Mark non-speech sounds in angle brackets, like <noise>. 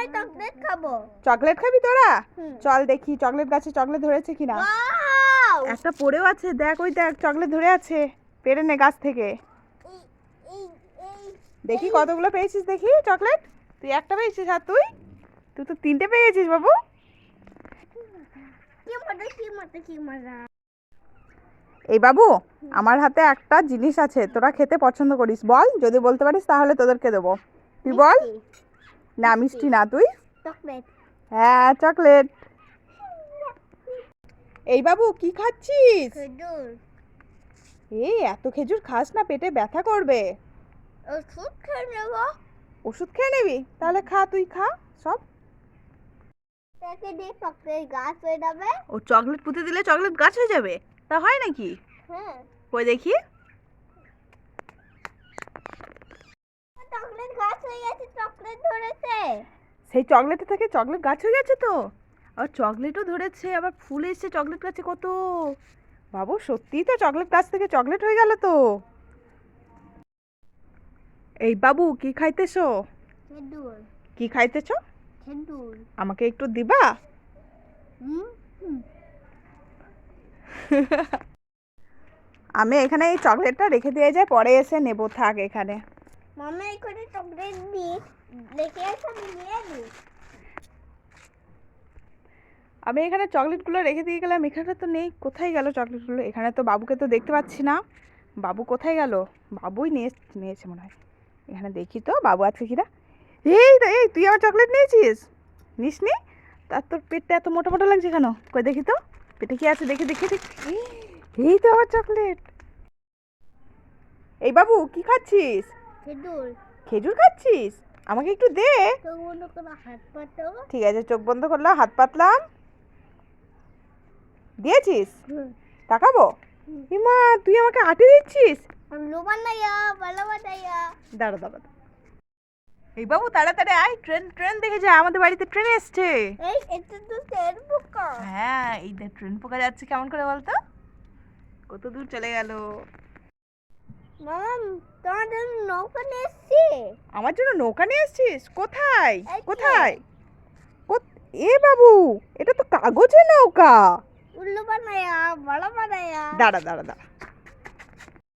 আমি চকলেট খাব। চকলেট খাবি তোরা? চল দেখি চকলেট গাছে চকলেট ধরেছে কিনা। একটা পড়েও আছে দেখ ওই দেখ চকলেট ধরে আছে। পেরে নে গাছ থেকে। দেখি কতগুলো পেয়েছিস দেখি চকলেট তুই একটা পেয়েছিস আর তুই? তুই তো তিনটে পেয়ে গেছিস বাবু এই বাবু আমার হাতে একটা জিনিস আছে তোরা খেতে পছন্দ করিস। বল যদি বলতে পারিস তাহলে তোদেরকে দেবো। তুই বল। না মিষ্টি না তুই? চকলেট। হ্যাঁ চকলেট। এই বাবু কি খাচ্ছিস? এই এত খেজুর খাস না পেটে ব্যথা করবে। ওষুধ খেয়ে নেব। ওষুধ খেয়ে নিবি? তাহলে খা তুই খা সব। গাছ হয়ে যাবে। ও চকলেট পুঁতে দিলে চকলেট গাছ হয়ে যাবে? তা হয় নাকি? হ্যাঁ। কই দেখি চকলেট গাছ হয়ে গেছে চকলেট ধরেছে। সেই চকলেট থেকে চকলেট গাছ হয়ে গেছে তো? আর চকলেটও ধরেছে আবার ফুল এসছে চকলেট গাছে কত? বাবু সত্যিই তো চকলেট গাছ থেকে চকলেট হয়ে গেল তো। এই বাবু কি খাইতেছো? কি খাইতেছো? আমাকে একটু দিবা? <laughs> আমি এখানে এই চকলেটটা রেখে দিয়ে যাই পরে এসে নেব থাক এখানে। এখানে চকলেট দিয়ে লেখে আছে আমি নিয়ে নিই আমি এখানে চকলেটগুলো রেখে দিয়ে গেলাম, এখানে তো নেই, কোথায় গেল চকলেটগুলো? এখানে তো বাবুকে তো দেখতে পাচ্ছি না। বাবু কোথায় গেল? বাবুই নিয়ে নিয়েছে মনে হয়। এখানে দেখি তো, বাবু আছে কিনা। এই তো এই, তুই আমার চকলেট নিয়েছিস? নিস নি তার তোর পেটটা এত মোটা মোটা লাগছে কেন? কই দেখি তো। পেটে কি আছে? দেখি দেখি দেখি। এই তো আমার চকলেট। এই বাবু, কি খাচ্ছিস? খেজুর। খেজুর খাচ্ছিস? আমাকে একটু দে। ঠিক আছে চোখ বন্ধ করলাম হাত পাতলাম। দিয়েছিস? তাকাবো? ইমা তুই আমাকে আটে দিচ্ছিস? দাঁড়া দাঁড়া। এই বাবু তাড়াতাড়ি আয় ট্রেন ট্রেন দেখে যা আমাদের বাড়িতে ট্রেন এসছে। এই এটা তো তেল পোকা। হ্যাঁ এই ট্রেন পোকা যাচ্ছে কেমন করে বলতো? কত দূর চলে গেল। মামা তোমার জন্য নৌকা নিয়ে এসছি। আমার জন্য নৌকা নিয়ে এসছিস? কোথায়? কোথায়? কোথ- এ বাবু এটা তো কাগজের নৌকা। উল্লু বানায়া বড় বানায়া। দাঁড়া দাঁড়া দাঁড়া।